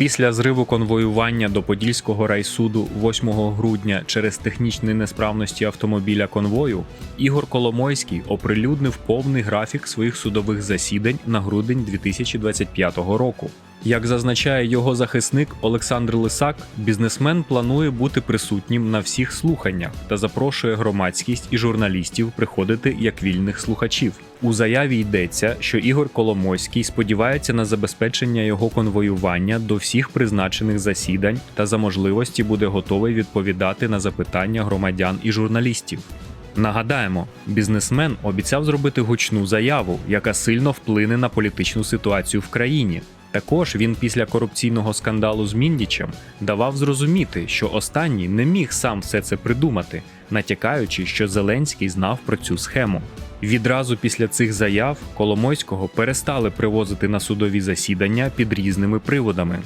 Після зриву конвоювання до Подільського райсуду 8 грудня через технічні несправності автомобіля конвою Ігор Коломойський оприлюднив повний графік своїх судових засідань на грудень 2025 року. Як зазначає його захисник Олександр Лисак, бізнесмен планує бути присутнім на всіх слуханнях та запрошує громадськість і журналістів приходити як вільних слухачів. У заяві йдеться, що Ігор Коломойський сподівається на забезпечення його конвоювання до всіх призначених засідань та за можливості буде готовий відповідати на запитання громадян і журналістів. Нагадаємо, бізнесмен обіцяв зробити гучну заяву, яка сильно вплине на політичну ситуацію в країні. Також він після корупційного скандалу з Міндічем давав зрозуміти, що останній не міг сам все це придумати, натякаючи, що Зеленський знав про цю схему. Відразу після цих заяв Коломойського перестали привозити на судові засідання під різними приводами.